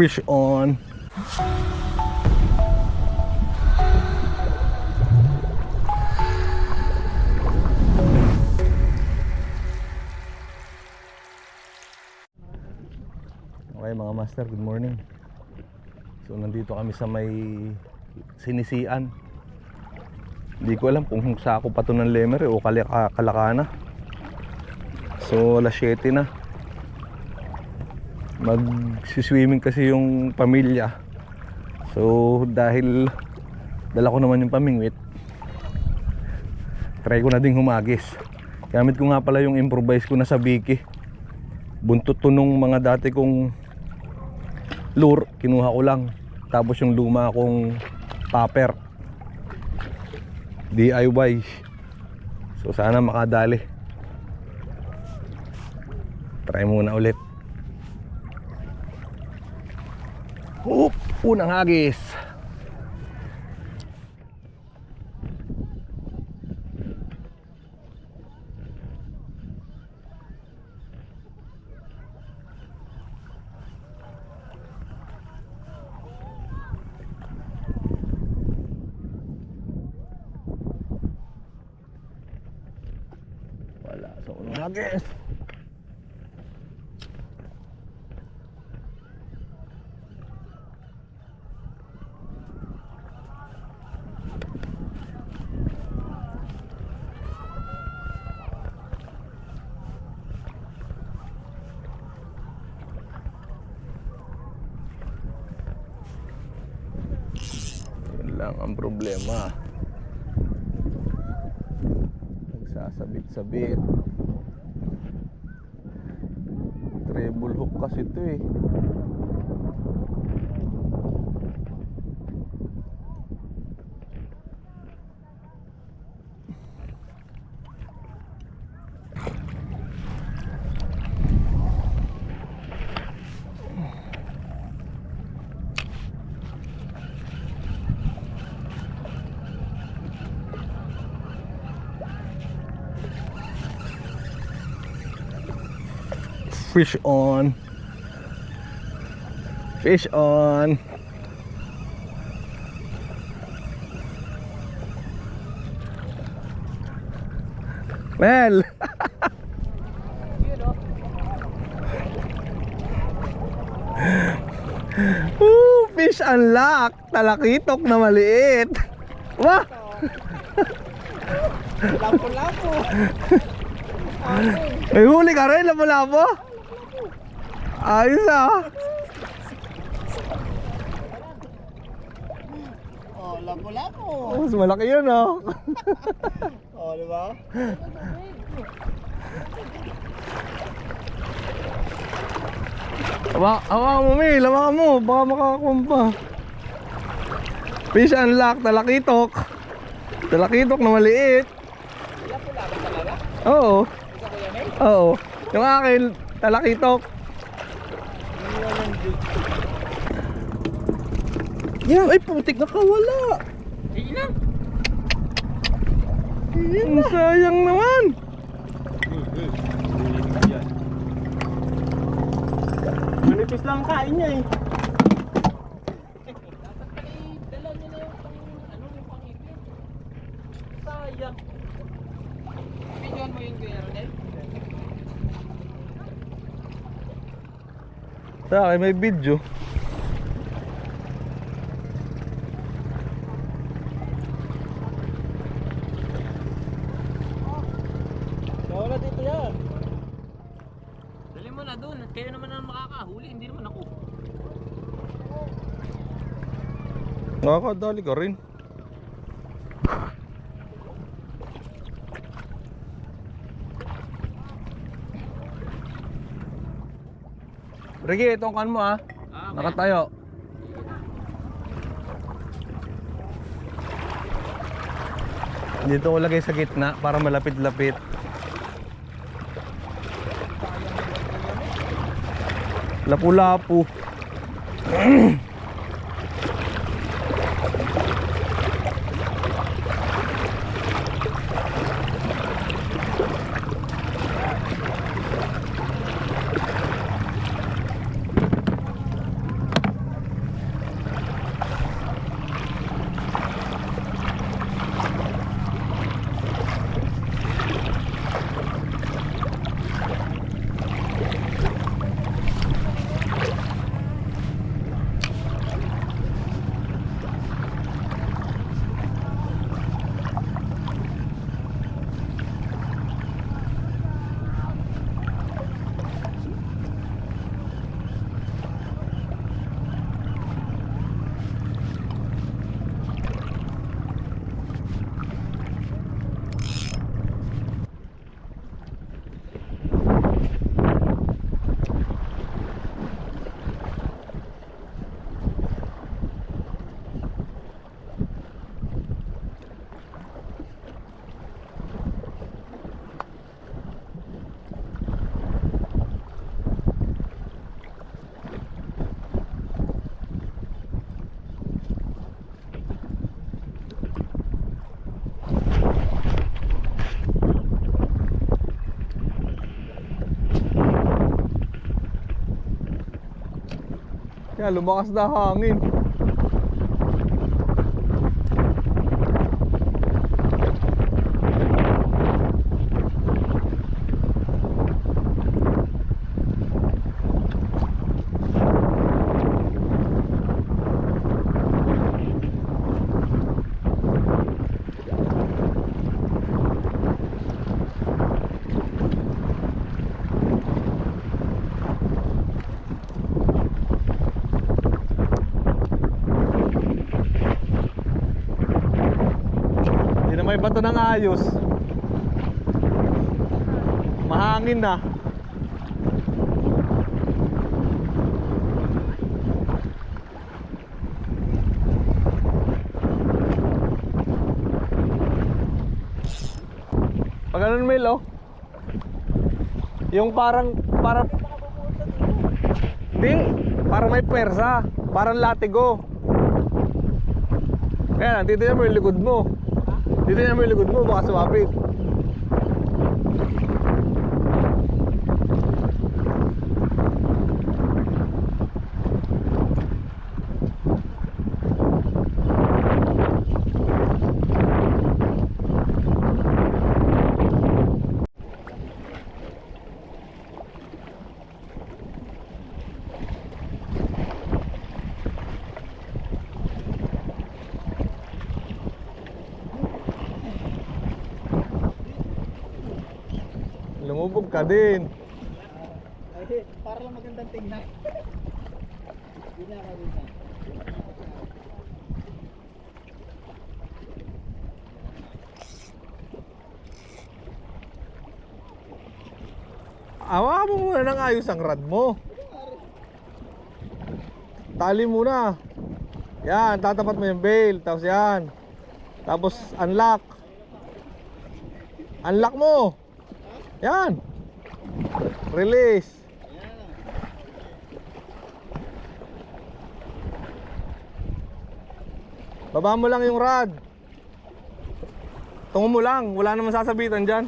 Fish on. Okay mga master, good morning. So nandito kami sa may sinisian. Hindi ko alam kung sako pa to ng Lemer o Kalaka, Kalakana. So alas 7 na. Mag-swimming kasi yung pamilya. So dahil dala ko naman yung pamingwit, try ko na ding humagis. Gamit ko nga pala yung improvise ko na sa Biki. Buntot to nung mga dati kong lure, kinuha ko lang. Tapos yung luma kong topper. DIY. So sana makadali. Try muna ulit. Oop, unang hagis. Wala sa unang hagis. Lang ang problema. Nagsasabit-sabit. Treble hook kasi ito eh. Fish on. Fish on. Mel! Woo! Fish unlock! Talakitok na maliit! Wah! Lapo-lapo. May huli ka rin, labo-labo? Ayos ah! Oh, lapo-lapo. Mas malaki yun ah! Oh, di ba? Hawa, hawa mo, Mil. Hawa mo. Baka makakuha pa. Fish unlock. Talakitok. Talakitok na maliit. Oo. Oo. Yung akin, talakitok. Yan. Ay, putik na kawala. Sige lang. Ang sayang naman. Manipis lang ang kain niya eh. Na ano? Sa akin, may video. Wala dito yan. Dali mo na dun. Kayo makakahuli. Hindi naman ako. Nakakadali ka rin. Ricky, itong kan mo ah. Ah, Nakatayo. Dito ko lagay sa gitna para malapit-lapit. Lapu-lapu. Kaya lumakas na hangin. May bato ng ayos. Mahangin na. Pag ganun Mel, oh. Yung parang, parang, di, parang may pwersa. Parang latigo. Kaya, dito niya mo yung likod mo. Dito niya mo yung likod Lumubog ka din. Ay, para lang magandang tingnan. Hindi na ako. Awa mo muna ng ayos ang rad mo. Tali muna. Yan, tatapat mo yung bail. Tapos yan. Tapos unlock. Unlock mo. Yan. Release. Baba mo lang yung rod. Tungo mo lang, wala namang sasabitan dyan.